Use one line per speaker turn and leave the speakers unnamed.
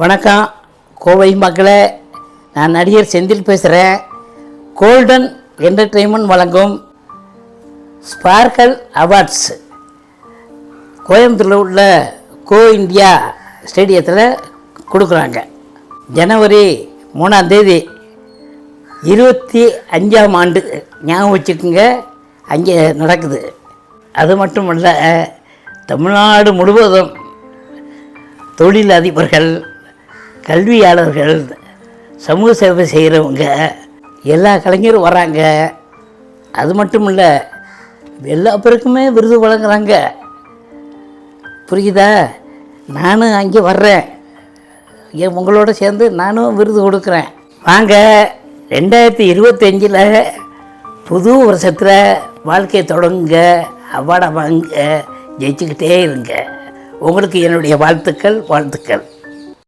வணக்கம். கோவை மக்களே நான் நடிகர் செந்தில் பேசுகிறேன் கோல்டன் என்டர்டெயின்மெண்ட் வழங்கும் ஸ்பார்க்கல் அவார்ட்ஸ் கோயம்புத்தூரில் உள்ள கோ இந்தியா ஸ்டேடியத்தில் கொடுக்குறாங்க. ஜனவரி மூணாம் தேதி இருபத்தி அஞ்சாம் ஆண்டு ஞாபகம் வச்சுக்கோங்க அங்கே நடக்குது. அது மட்டும் இல்லை தமிழ்நாடு முழுவதும் தொழில் அதிபர்கள் கல்வியாளர்கள் சமூக சேவை செய்கிறவங்க எல்லா கலைஞரும் வராங்க. அது மட்டும் இல்லை எல்லா பேருக்குமே விருது வழங்குறாங்க. புரியுதா? நானும் அங்கே வர்றேன். என் உங்களோட சேர்ந்து நானும் விருது கொடுக்குறேன். வாங்க ரெண்டாயிரத்தி இருபத்தஞ்சில் புது வருஷத்தில் வாழ்க்கையை தொடங்குங்க அவார்டை வாங்க ஜெயிச்சுக்கிட்டே இருங்க. உங்களுக்கு என்னுடைய வாழ்த்துக்கள் வாழ்த்துக்கள்.